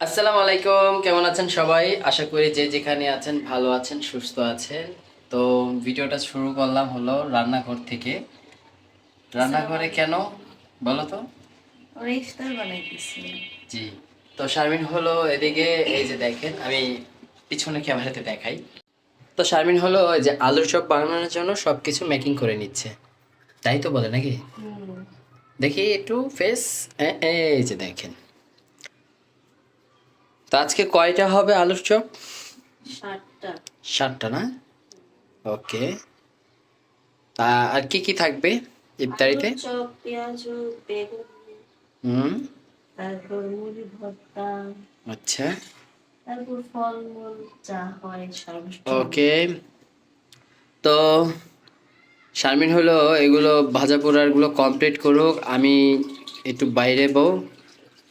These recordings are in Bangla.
আসসালামু আলাইকুম কেমন আছেন সবাই? আশা করি যে যেখানে আছেন ভালো আছেন সুস্থ আছেন। তো ভিডিওটা শুরু করলাম হলো রান্নাঘর থেকে। রান্নাঘরে কেন? বলো তো। ইফতার বানাইতেছে। জি। তো শারমিন হলো এদিকে এই যে দেখেন আমি পিছনে ক্যামেরাতে দেখাই। তো শারমিন হলো ওই যে আলুর চপ বানানোর জন্য সব কিছু মেকিং করে নিচ্ছে। তাই তো বলে নাকি? দেখি একটু ফেস এই যে দেখেন। তো আজকে কয়টা হবে আলুর চপ? ষাটটা সাতটা না? ওকে। তা আর কি কি থাকবে ইফতারিতে? চপ পেঁয়াজ বেগুন হুম। তারপর মুড়ি ভর্তা। আচ্ছা। তারপর ফলমূল যা হয় ওকে। তো শারমিন হলো এগুলো ভাজা পোড়ারগুলো কমপ্লিট করুক আমি একটু বাইরে বউ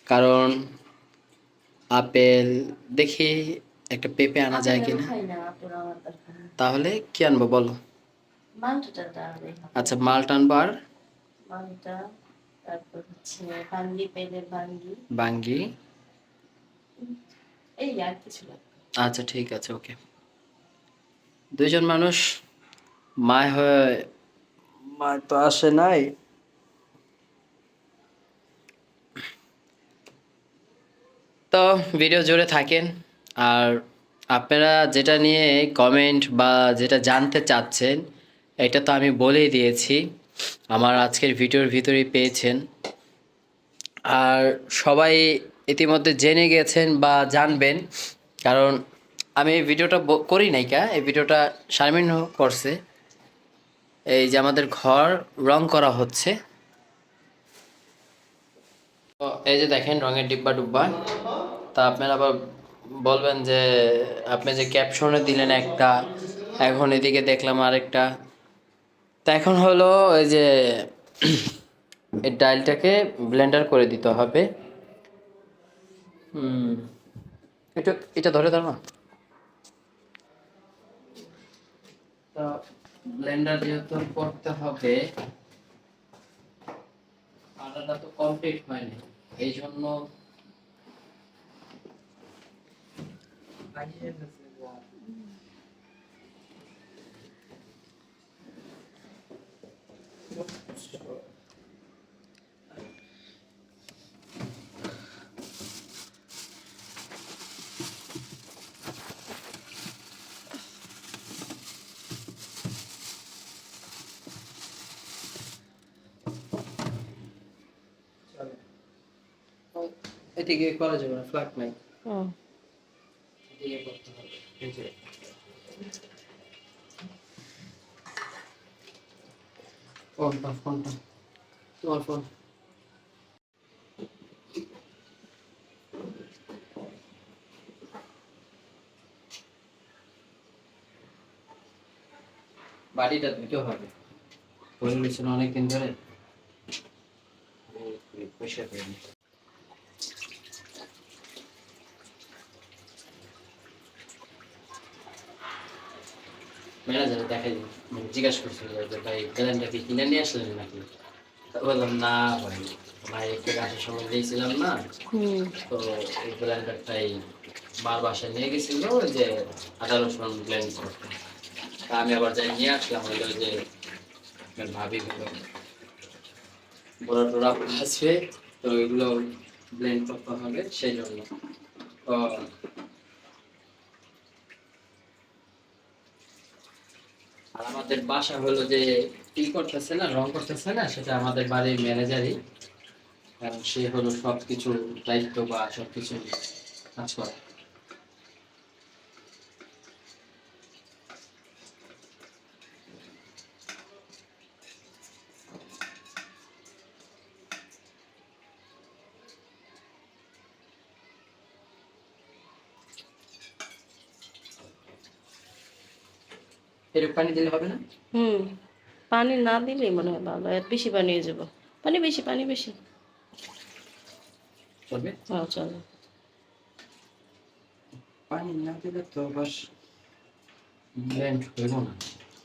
কারণ আপেল দেখি একটা পেঁপে আনা যায় কিনা। তাহলে কি আনব বলো? আচ্ছা মাল টানবো আর? মালটা তারপর বাঙ্গি পেলে বাঙ্গি বাঙ্গি এই আর আচ্ছা ঠিক আছে ওকে। দুইজন মানুষ মায় হয়ে মায় তো আসে নাই। তো ভিডিও জুড়ে থাকেন। আর আপনারা যেটা নিয়ে কমেন্ট বা যেটা জানতে চাচ্ছেন, এটা তো আমি বলেই দিয়েছি, আমার আজকের ভিডিওর ভিতরেই পেয়েছেন। আর সবাই ইতিমধ্যে জেনে গেছেন বা জানবেন, কারণ আমি এই ভিডিওটা করি নাই কা, এই ভিডিওটা শারমিন করছে। এই যে আমাদের ঘর রং করা হচ্ছে। এই যে দেখেন রঙের ডিব্বা ডুব্বা তা আপনারা আবার বলবেন যে, আপনি যে ক্যাপশনে দিলেন একটা, এখন এদিকে দেখলাম আরেকটা। তা এখন হলো ওই যে, এই ডালটাকে ব্লেন্ডার করে দিতে হবে। হুম, এটা এটা ধরে দাও না। ব্লেন্ডার যেহেতু করতে হবে আটাটা তো কমপ্লিট হয়নি। এই জন্য এদিকে করা যাবে না ফ্ল্যাট নাই এদিকে করতে হবে এই যে। ফোনটা ফোনটা তোমার ফোন। বাড়িটা ধুতে হবে পরিবেশন অনেকদিন ধরে। পরিষ্কার করে ম্যানেজার দেখাই মানে জিজ্ঞাসা করছিল যে ভাই ক্যালেন্ডার কি কিনে নিয়ে আসলেন নাকি? বললাম না ভাই ভাই একটু আসার সময় দিয়েছিলাম না। তো এই ব্লেন্ডারটাই মার বাসায় নিয়ে গেছিল যে আদা রসুন ব্লেন্ড করতে। আমি আবার যাই নিয়ে আসলাম হইল যে ভাবি গুলো বড় টোরা আসবে তো এগুলো ব্লেন্ড করতে হবে সেই জন্য। তো আর আমাদের বাসা হলো যে কি করতেছে না, রং করতেছে না, সেটা আমাদের বাড়ির ম্যানেজারই। কারণ সে হলো সবকিছু দায়িত্ব বা সবকিছু কাজ করে। এরকম পানি দিলে হবে না? হুম পানি না দিলেই মনে হয় ভালো এর বেশি পানি হয়ে যাব। পানি বেশি পানি বেশি। চলবে? হ্যাঁ চলো পানি না দিলে তো বাস ব্লেন্ড হইব না।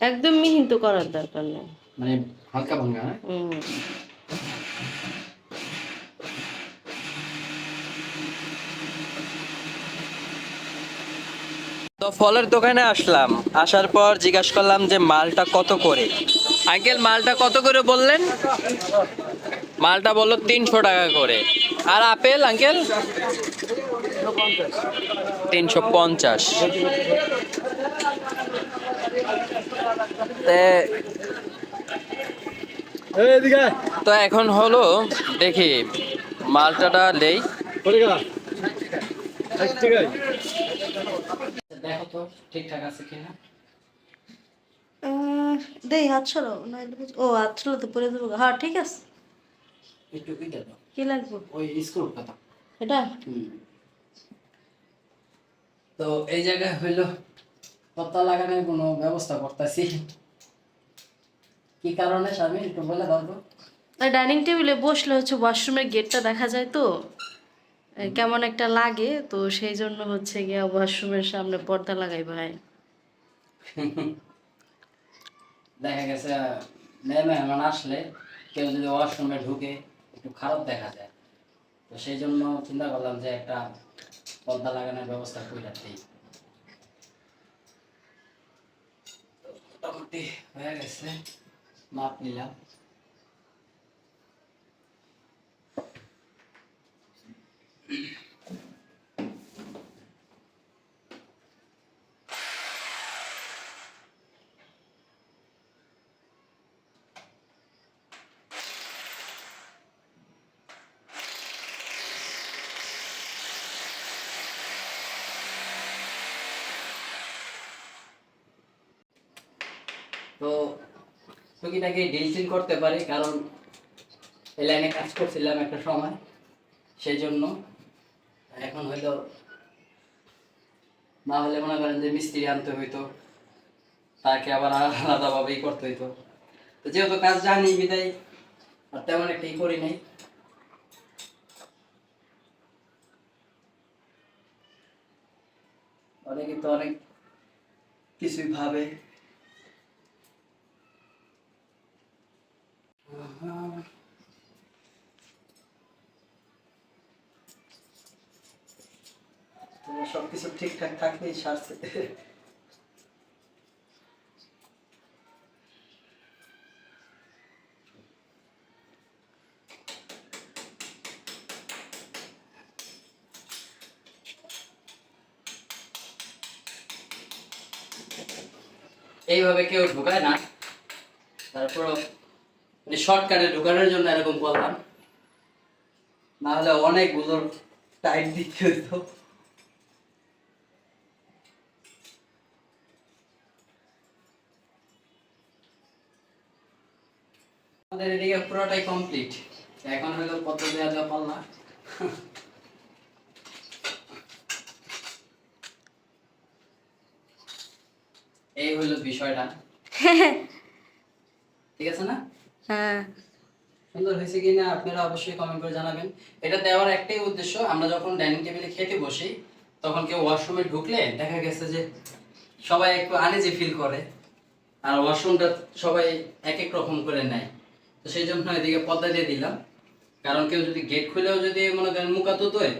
একদম মিহিন তো করার দরকার নেই। মানে হালকা ভাঙা হ্যাঁ? হুম। ফলের দোকানে আসলাম। আসার পর জিজ্ঞাসা করলাম যে মালটা কত করে? আঙ্কেল মালটা কত করে বললেন? মালটা বলল তিনশো টাকা করে। আর আপেল আঙ্কেল? তিনশো পঞ্চাশ। তো এখন হলো দেখি মালটাটা নেই দেখো তো ঠিকঠাক আছে কিনা? দেই হাত নাইলে ও হাত তো পরে দেবো হ্যাঁ ঠিক আছে। একটু কি দেবো কি লাগবে? ওই স্ক্রুর কথা এটা? তো এই জায়গায় হইল পত্তা লাগানোর কোনো ব্যবস্থা করতেছি। কি কারণে স্বামী? একটু বলে দাও তো। ডাইনিং টেবিলে বসলে হচ্ছে ওয়াশরুমের গেটটা দেখা যায় তো। কেমন একটা লাগে, তো সেই জন্য হচ্ছে গিয়া ওয়াশরুমের সামনে পর্দা লাগাই ভাই। দেখা গেছে মেহমান আসলে কেউ যদি ওয়াশরুমে ঢুকে একটু খারাপ দেখা যায়, তো সেই জন্য চিন্তা করলাম যে একটা পর্দা লাগানোর ব্যবস্থা করে তো মোটামুটি হয়ে গেছে, মাপ নিলাম। তো টুকিটাকি ডিল টিল করতে পারি, কারণ এই লাইনে কাজ করছিলাম একটা সময় সেই জন্য এখন হয়তো না হলে মনে করেন যে মিস্ত্রি আনতে হইতো, তাকে আবার আলাদাভাবেই করতে হইতো। তো যেহেতু কাজ জানি বিদায়, আর তেমন একটা ই করি নাই। অনেকে তো অনেক কিছুই ভাবে। সবকিছু ঠিকঠাক থাকলেই সারছে। এইভাবে কেউ ঢুকায় না? তারপরও শর্টকাটে ঢুকানোর জন্য এরকম করলাম। না হলে অনেকগুলো টাইট দিতে হতো। আমাদের এদিকে পুরোটাই কমপ্লিট এখন হলো কত দেওয়া দেওয়া পাল্লা। এই হলো বিষয়টা। ঠিক আছে না? হ্যাঁ। সুন্দর হয়েছে কিনা আপনারা অবশ্যই কমেন্ট করে জানাবেন। এটা দেওয়ার একটাই উদ্দেশ্য আমরা যখন ডাইনিং টেবিলে খেতে বসি তখন কেউ ওয়াশরুমে ঢুকলে দেখা গেছে যে সবাই একটু আনেজি ফিল করে আর ওয়াশরুমটা সবাই এক এক রকম করে নেয়। তো সেই জন্য এদিকে পর্দা দিয়ে দিলাম। কারণ কেউ যদি গেট খুলেও যদি মনে করেন মুখা তুতোয়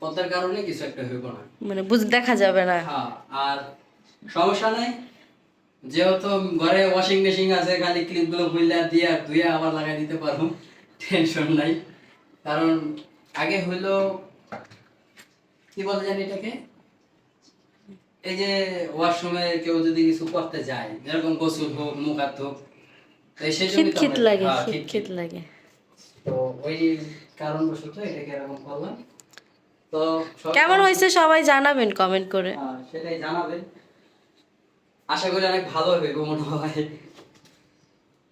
পর্দার কারণে কিছু একটা হইব না। মানে বুঝ দেখা যাবে না। হ্যাঁ আর সমস্যা নাই যেহেতু ঘরে ওয়াশিং মেশিন আছে খালি ক্লিপগুলো বুইলা দিয়ে ধুয়ে আবার লাগাই দিতে পারব। টেনশন নাই। কারণ আগে হইল কি বলে জানি এটাকে? এই যে ওয়াশরুমে কেউ যদি কিছু করতে যায় যেরকম গোসল হোক মুখ হাত হোক খিটখিট লাগে হ্যাঁ, খিটখিট। খিটখিট। লাগে। তো ওই কারণবশত এটাকে এরকম করলাম। তো কেমন হয়েছে সবাই জানাবেন কমেন্ট করে। হ্যাঁ, সেটাই জানাবেন। আশা করি অনেক ভালো হবে মনে হয়।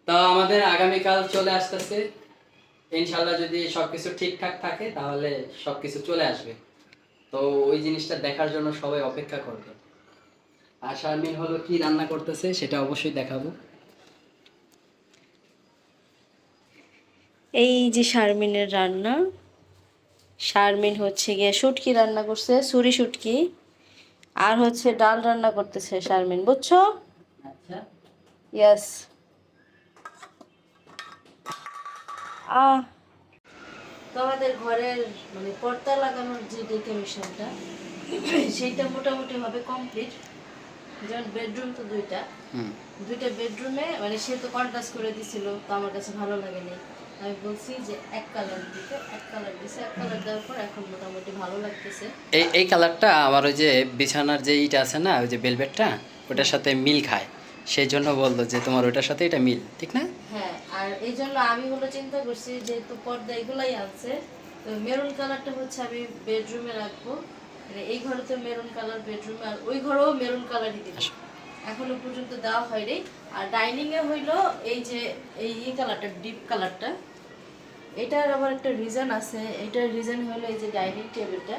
তা আমাদের আগামীকাল চলে আসতেছে। ইনশাল্লাহ যদি সবকিছু ঠিকঠাক থাকে, তাহলে সবকিছু চলে আসবে। তো ওই জিনিসটা দেখার জন্য সবাই অপেক্ষা করবে। আর শারমিন হলো কি রান্না করতেছে, সেটা অবশ্যই দেখাবো। এই যে শারমিনের রান্না, শারমিন হচ্ছে গিয়ে শুটকি রান্না করছে, সুরি শুটকি। আর হচ্ছে ডাল রান্না করতেছে শারমিন বুঝছ? আচ্ছা। Yes ah. তো আমাদের ঘরের মানে পর্দা লাগানোর যে ডেকোরেশনটা সেইটা মোটামুটি ভাবে কমপ্লিট। যেমন বেডরুম তো দুইটা। দুইটা বেডরুমে মানে সে তো কন্ট্রাস্ট করে দিছিল তো আমার কাছে ভালো লাগেনি। আমি বলছি যে এক কালার দিতে এক কালার দিছে এক কালার দেওয়ার পর এখন মোটামুটি ভালো লাগতেছে। এই এই কালারটা আমার ওই যে বিছানার যে ইটা আছে না ওই যে বেলভেটটা ওটার সাথে মিল খায়। সেই জন্য বলল যে তোমার ওটার সাথে এটা মিল ঠিক না? হ্যাঁ আর এই জন্য আমি হলো চিন্তা করছি যেহেতু পর্দা এগুলাই আছে তো মেরুন কালারটা হচ্ছে আমি বেডরুমে রাখব। মানে এই ঘরে তো মেরুন কালার বেডরুমে আর ওই ঘরেও মেরুন কালারই দিব। এখনও পর্যন্ত দেওয়া হয়নি। আর ডাইনিং এ হইল এই যে এই এই কালারটা ডিপ কালারটা এটার আবার একটা রিজন আছে। এটার রিজন হলো এই যে ডাইনিং টেবিলটা।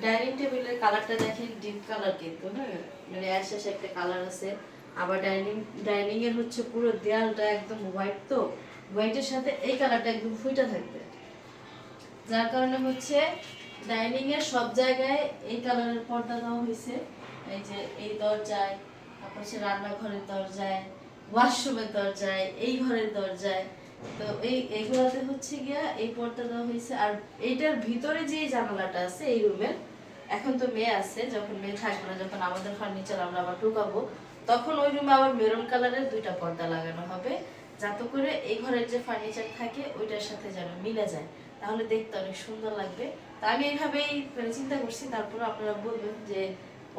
ডাইনিং টেবিলের কালারটা দেখেন ডিপ কালার কিন্তু হ্যাঁ? মানে অ্যাশ একটা কালার আছে। আবার ডাইনিং ডাইনিং এর হচ্ছে পুরো দেয়ালটা একদম হোয়াইট তো। হোয়াইটের সাথে এই কালারটা একদম ফুইটা থাকবে। যার কারণে হচ্ছে ডাইনিং এর সব জায়গায় এই কালারের পর্দা দেওয়া হয়েছে। এই যে এই দরজায়, তারপর হচ্ছে রান্নাঘরের দরজায় ওয়াশরুমের দরজায়, এই ঘরের দরজায়। তো এই এইগুলোতে হচ্ছে গিয়া এই পর্দা দেওয়া হয়েছে। আর ভিতরে যে জানালাটা আছে, এই রুমের এখন তো মেয়ে আছে, যখন মেয়ে থাকবে না, যখন আমাদের ফার্নিচার আমরা আবার ঢুকাবো, তখন ওই রুমে আবার মেরুন কালারের দুইটা পর্দা লাগানো হবে, যাতে করে এই ঘরের যে ফার্নিচার থাকে, ওইটার সাথে যেন মিলে যায়। তাহলে দেখতে অনেক সুন্দর লাগবে। তা আমি এইভাবেই মানে চিন্তা করছি, তারপর আপনারা বলবেন যে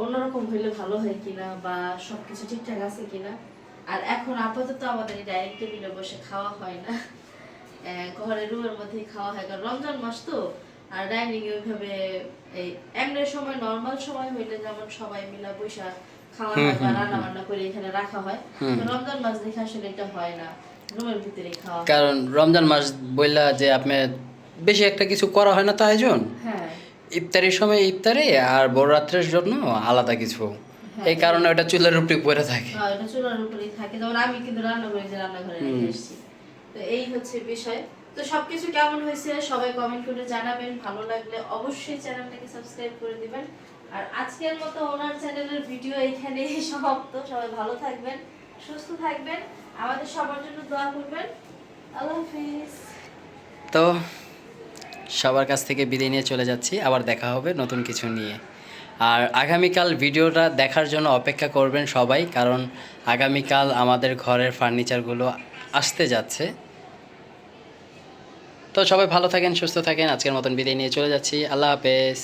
অন্যরকম হইলে ভালো হয় কিনা বা সবকিছু ঠিকঠাক আছে কিনা। আর এখন আপাতত আমাদের এই ডাইনিং টেবিলে বসে খাওয়া হয় না। ঘরের রুমের মধ্যেই খাওয়া হয় কারণ রমজান মাস তো আর ডাইনিং এ ওইভাবে এই এমনি সময় নর্মাল সময় হইলে যেমন সবাই মিলা বৈশা খাওয়া হয় বা রান্না বান্না করে এখানে রাখা হয়। রমজান মাস দেখে আসলে এটা হয় না রুমের ভিতরেই খাওয়া কারণ রমজান মাস বললা যে আপনি বেশি একটা কিছু করা হয় না তো আয়োজন? হ্যাঁ। ইফতারির সময় ইফতারি আর বড় রাত্রের জন্য আলাদা কিছু। এই কারণে ওটা চুলের উপরে পড়ে থাকে। হ্যাঁ, এটা চুলার উপরেই থাকে। যেমন আমি কিন্তু রান্না করে যে রান্নাঘরে রেখে এসেছি। তো এই হচ্ছে বিষয়। তো সবকিছু কেমন হয়েছে সবাই কমেন্ট করে জানাবেন। ভালো লাগলে অবশ্যই চ্যানেলটাকে সাবস্ক্রাইব করে দিবেন। আর আজকের মতো ওনার চ্যানেলের ভিডিও এখানেই সমাপ্ত। সবাই ভালো থাকবেন সুস্থ থাকবেন। আমাদের সবার জন্য দোয়া করবেন। আল্লাহ হাফিজ। তো সবার কাছ থেকে বিদায় নিয়ে চলে যাচ্ছি। আবার দেখা হবে নতুন কিছু নিয়ে। আর আগামীকাল ভিডিওটা দেখার জন্য অপেক্ষা করবেন সবাই, কারণ আগামীকাল আমাদের ঘরের ফার্নিচারগুলো আসতে যাচ্ছে। তো সবাই ভালো থাকেন, সুস্থ থাকেন। আজকের মতন বিদায় নিয়ে চলে যাচ্ছি। আল্লাহ হাফেজ।